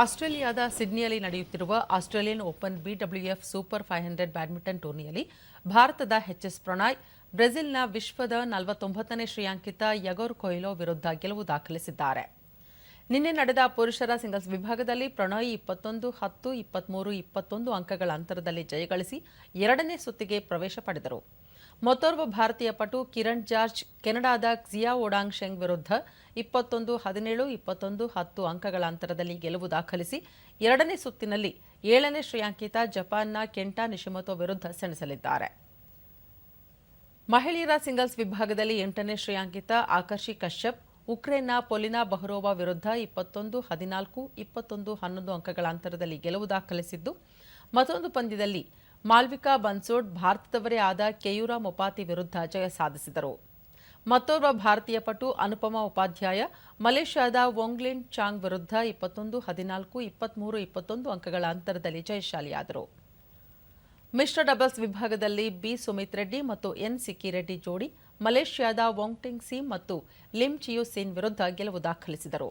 ಆಸ್ಟ್ರೇಲಿಯಾದ ಸಿಡ್ನಿಯಲ್ಲಿ ನಡೆಯುತ್ತಿರುವ Australian open BWF super five hundred badminton ಟೂರ್ನಿಯಲ್ಲಿ ಭಾರತದ ಎಚ್ಎಸ್ ಪ್ರಣಯ್, ಬ್ರೆಜಿಲ್ನ ವಿಶ್ವದ ನಲವತ್ತೊಂಬತ್ತನೇ ಶ್ರೇಯಾಂಕಿತ ಯಗೋರ್ ಕೊಯ್ಲೋ ವಿರುದ್ಧ ಗೆಲುವು ದಾಖಲಿಸಿದ್ದಾರೆ. ನಿನ್ನೆ ನಡೆದ ಪುರುಷರ ಸಿಂಗಲ್ಸ್ ವಿಭಾಗದಲ್ಲಿ ಪ್ರಣಯ್ ಇಪ್ಪತ್ತೊಂದು, ಹತ್ತು, ಇಪ್ಪತ್ಮೂರು, ಇಪ್ಪತ್ತೊಂದು ಅಂಕಗಳ ಅಂತರದಲ್ಲಿ ಜಯಗಳಿಸಿ ಎರಡನೇ ಸುತ್ತಿಗೆ ಪ್ರವೇಶ ಪಡೆದರು. ಮತ್ತೋರ್ವ ಭಾರತೀಯ ಪಟು ಕಿರಣ್ ಜಾರ್ಜ್, ಕೆನಡಾದ ಕ್ಸಿಯಾ ಓಡಾಂಗ್ ಶೆಂಗ್ ವಿರುದ್ಧ ಇಪ್ಪತ್ತೊಂದು ಹದಿನೇಳು, ಇಪ್ಪತ್ತೊಂದು ಹತ್ತು ಅಂಕಗಳ ಅಂತರದಲ್ಲಿ ಗೆಲುವು ದಾಖಲಿಸಿ ಎರಡನೇ ಸುತ್ತಿನಲ್ಲಿ ಏಳನೇ ಶ್ರೇಯಾಂಕಿತ ಜಪಾನ್ನ ಕೆಂಟಾ ನಿಶಿಮೊತೊ ವಿರುದ್ಧ ಸೆಣಸಲಿದ್ದಾರೆ. ಮಹಿಳೆಯರ ಸಿಂಗಲ್ಸ್ ವಿಭಾಗದಲ್ಲಿ ಎಂಟನೇ ಶ್ರೇಯಾಂಕಿತ ಆಕರ್ಷಿ ಕಶ್ಯಪ್, ಉಕ್ರೇನ್ನ ಪೊಲಿನಾ ಬಹರೋವಾ ವಿರುದ್ಧ ಇಪ್ಪತ್ತೊಂದು ಹದಿನಾಲ್ಕು, ಇಪ್ಪತ್ತೊಂದು ಹನ್ನೊಂದು ಅಂಕಗಳ ಅಂತರದಲ್ಲಿ ಗೆಲುವು ದಾಖಲಿಸಿದ್ದು ಮತ್ತೊಂದು ಪಂದ್ಯದಲ್ಲಿ ಮಾಲ್ವಿಕಾ ಬನ್ಸೋಡ್ ಭಾರತದವರೇ ಆದ ಕೆಯೂರಾ ಮೊಪಾತಿ ವಿರುದ್ಧ ಜಯ ಸಾಧಿಸಿದರು. ಮತ್ತೋರ್ವ ಭಾರತೀಯ ಪಟು ಅನುಪಮಾ ಉಪಾಧ್ಯಾಯ ಮಲೇಷ್ಯಾದ ವೊಂಗ್ಲಿನ್ ಚಾಂಗ್ ವಿರುದ್ಧ ಇಪ್ಪತ್ತೊಂದು, ಹದಿನಾಲ್ಕು, ಇಪ್ಪತ್ಮೂರು, ಇಪ್ಪತ್ತೊಂದು ಅಂಕಗಳ ಅಂತರದಲ್ಲಿ ಜಯಶಾಲಿಯಾದರು. ಮಿಶ್ರ ಡಬಲ್ಸ್ ವಿಭಾಗದಲ್ಲಿ ಬಿ ಸುಮಿತ್ ರೆಡ್ಡಿ ಮತ್ತು ಎನ್ ಸಿಕ್ಕಿ ರೆಡ್ಡಿ ಜೋಡಿ ಮಲೇಷ್ಯಾದ ವೊಂಗ್ಟಿಂಗ್ ಸಿ ಮತ್ತು ಲಿಮ್ ಚಿಯು ಸಿನ್ ವಿರುದ್ಧ ಗೆಲುವು ದಾಖಲಿಸಿದರು.